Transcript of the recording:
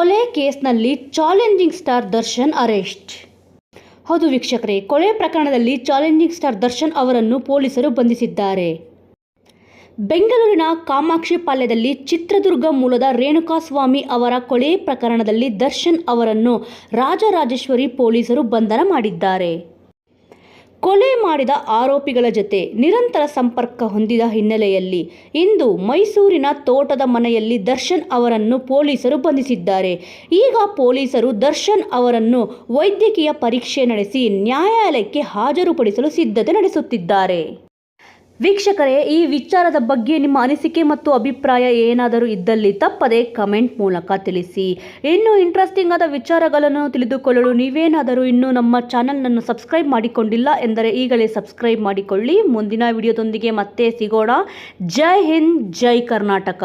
ಕೊಲೆ ಕೇಸ್ನಲ್ಲಿ challenging star Darshan arrest. ಹೌದು ವೀಕ್ಷಕರೇ, ಕೊಲೆ ಪ್ರಕರಣದಲ್ಲಿ ಚಾಲೆಂಜಿಂಗ್ ಸ್ಟಾರ್ ದರ್ಶನ್ ಅವರನ್ನು ಪೊಲೀಸರು ಬಂಧಿಸಿದ್ದಾರೆ. ಬೆಂಗಳೂರಿನ ಕಾಮಾಕ್ಷಿ ಪಾಳ್ಯದಲ್ಲಿ ಚಿತ್ರದುರ್ಗ ಮೂಲದ ರೇಣುಕಾಸ್ವಾಮಿ ಅವರ ಕೊಲೆ ಪ್ರಕರಣದಲ್ಲಿ ದರ್ಶನ್ ಅವರನ್ನು ರಾಜರಾಜೇಶ್ವರಿ ಪೊಲೀಸರು ಬಂಧನ ಮಾಡಿದ್ದಾರೆ. ಕೊಲೆ ಮಾಡಿದ ಆರೋಪಿಗಳ ಜೊತೆ ನಿರಂತರ ಸಂಪರ್ಕ ಹೊಂದಿದ ಹಿನ್ನೆಲೆಯಲ್ಲಿ ಇಂದು ಮೈಸೂರಿನ ತೋಟದ ಮನೆಯಲ್ಲಿ ದರ್ಶನ್ ಅವರನ್ನು ಪೊಲೀಸರು ಬಂಧಿಸಿದ್ದಾರೆ. ಈಗ ಪೊಲೀಸರು ದರ್ಶನ್ ಅವರನ್ನು ವೈದ್ಯಕೀಯ ಪರೀಕ್ಷೆ ನಡೆಸಿ ನ್ಯಾಯಾಲಯಕ್ಕೆ ಹಾಜರುಪಡಿಸಲು ಸಿದ್ಧತೆ ನಡೆಸುತ್ತಿದ್ದಾರೆ. ವೀಕ್ಷಕರೇ, ಈ ವಿಚಾರದ ಬಗ್ಗೆ ನಿಮ್ಮ ಅನಿಸಿಕೆ ಮತ್ತು ಅಭಿಪ್ರಾಯ ಏನಾದರೂ ಇದ್ದಲ್ಲಿ ತಪ್ಪದೆ ಕಮೆಂಟ್ ಮೂಲಕ ತಿಳಿಸಿ. ಇನ್ನೂ ಇಂಟ್ರೆಸ್ಟಿಂಗ್ ಆದ ವಿಚಾರಗಳನ್ನು ತಿಳಿದುಕೊಳ್ಳಲು ನೀವೇನಾದರೂ ಇನ್ನೂ ನಮ್ಮ ಚಾನಲ್ನನ್ನು ಸಬ್ಸ್ಕ್ರೈಬ್ ಮಾಡಿಕೊಂಡಿಲ್ಲ ಎಂದರೆ ಈಗಲೇ ಸಬ್ಸ್ಕ್ರೈಬ್ ಮಾಡಿಕೊಳ್ಳಿ. ಮುಂದಿನ ವಿಡಿಯೋದೊಂದಿಗೆ ಮತ್ತೆ ಸಿಗೋಣ. ಜೈ ಹಿಂದ್, ಜೈ ಕರ್ನಾಟಕ.